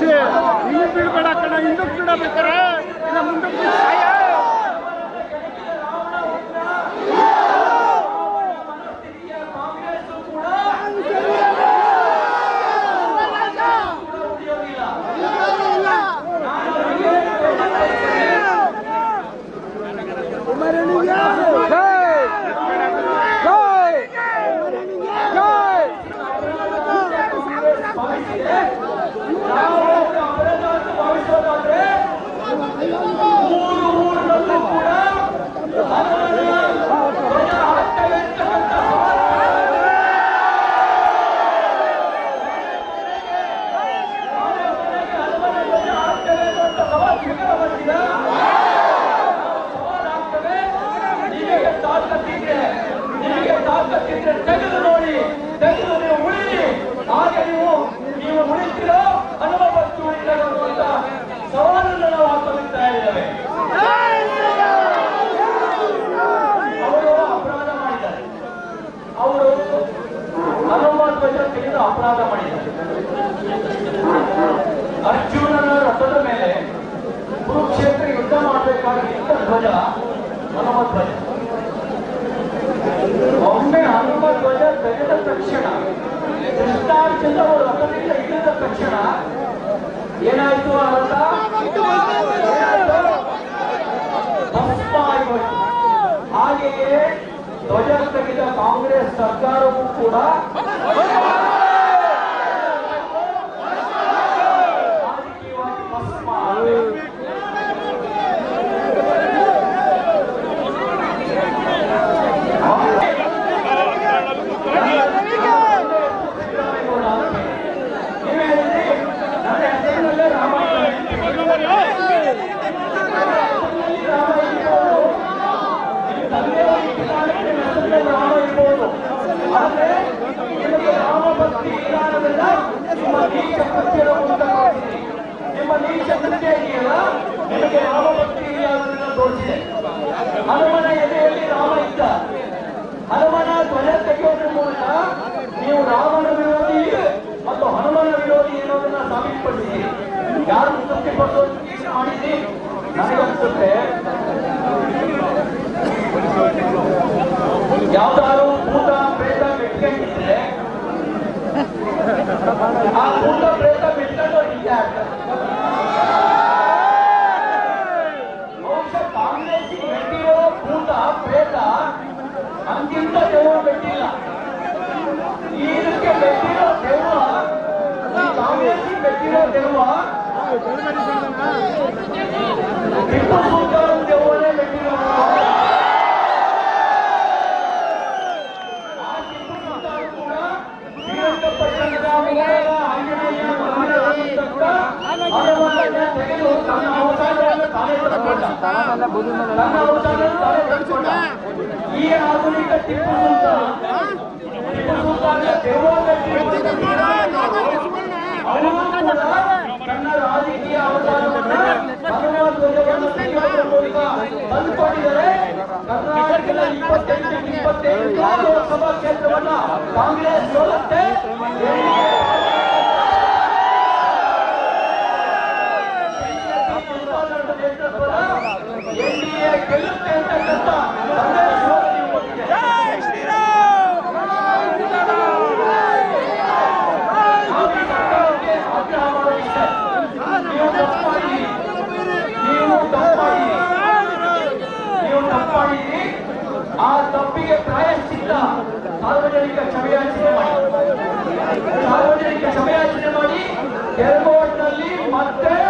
ತೋರಿಸಿ ಹಿಂಗೆ ಬಿಡ್ಬೇಡ ಕಣ ಹಿಂದಕ್ಕೆ ಬಿಡಬೇಕಾರೆ ಇಲ್ಲ ಮುಂದಕ್ಕೆ ಧ್ವಜ? ಹನುಮ ಧ್ವಜ. ಒಮ್ಮೆ ಹನುಮ ಧ್ವಜ ತೆಗೆದ ತಕ್ಷಣ, ಕೃಷ್ಣಾರ್ಜುನ ಅವರು ರಥದಿಂದ ಇಳಿದ ತಕ್ಷಣ ಏನಾಯ್ತು ಆ ರಥ ಹಾಗೆಯೇ ಧ್ವಜ ತೆಗೆದ ಕಾಂಗ್ರೆಸ್ ಸರ್ಕಾರವೂ ಕೂಡ ಇರಾನವೆಲ್ಲ ನಿಮ್ಮ ನೀಚ ಮೂಲಕ ನಿಮ್ಮ ನೀಚ ಕೃತ್ಯ ನಿಮಗೆ ಯಾವ ಭಕ್ತಿ ಇಲ್ಲ ತೋರಿಸಿದೆ ಹನುಮನ ರಾಮ ಇದ್ದ ಹನುಮನ ಧ್ವಜ ತೆಗೆಯೋದ್ರ ನೀವು ರಾಮನ ವಿರೋಧಿ ಮತ್ತು ಹನುಮನ ವಿರೋಧಿ ಅನ್ನೋದನ್ನ ಸಾಬೀತುಪಡಿಸಿ ಯಾರು ತೃಪ್ತಿಪಡಿಸೋ ಮಾಡಿದ್ರಿ ನನಗನ್ಸುತ್ತೆ ಯಾವ್ದಾದ್ರು ಇದಕ್ಕೆ ಮೆಟ್ಟಿರೋ ದೆವ್ವ ಈ ಕಾಂಗ್ರೆಸ್ ಮೆಟ್ಟಿರೋ ದೆವ್ವ ಟಿಪ್ಪು ಸುಲ್ತಾನ್ ದೆವ್ವನೇ ಮೆಟ್ಟಿರೋ ಆ ಟಿಪ್ಪು ಸುಲ್ತಾನ್ ಕೂಡ ಶ್ರೀರಂಗಪಟ್ಟಣದ ಮೊದಲ ಆಂಜನೇಯ ಮಂದಿರದಲ್ಲಿದ್ದಂಥ ಹನುಮನನ್ನ ತೆಗೆದು ತನ್ನ ಅವತಾರವನ್ನು ತಾನೇ ತಗೊಂಡ ತನ್ನ ಅವತಾರವನ್ನು ತಾನೇ ತಗೊಂಡ ಈ ಆಧುನಿಕ ಟಿಪ್ಪು ಸುಲ್ತಾನ್ ತನ್ನ ರಾಜಕೀಯ ಅವತಾರವನ್ನ ಹನುಮ ಧ್ವಜವನ್ನು ತೆಗೆಯುವುದರ ಮೂಲಕ ತಂದುಕೊಂಡಿದ್ದಾರೆ ಕರ್ನಾಟಕದ ಇಪ್ಪತ್ತೆಂಟು ಲೋಕಸಭಾ ಕ್ಷೇತ್ರವನ್ನ ಕಾಂಗ್ರೆಸ್ ಸೋಲುತ್ತೆ ಎನ್ಡಿಎ ಗೆಲ್ಲುತ್ತೆ ಅಂತಕ್ಕಂಥ ತಪ್ಪಿಗೆ ಪ್ರಾಯಶ್ಚಿತ್ತ. ಸಾರ್ವಜನಿಕ ಕ್ಷಮೆಯಾಚನೆ ಮಾಡಿ. ಸಾರ್ವಜನಿಕ ಕ್ಷಮೆಯಾಚನೆ ಮಾಡಿ. ಕೆರಗೋಡ್ನಲ್ಲಿ ಮತ್ತೆ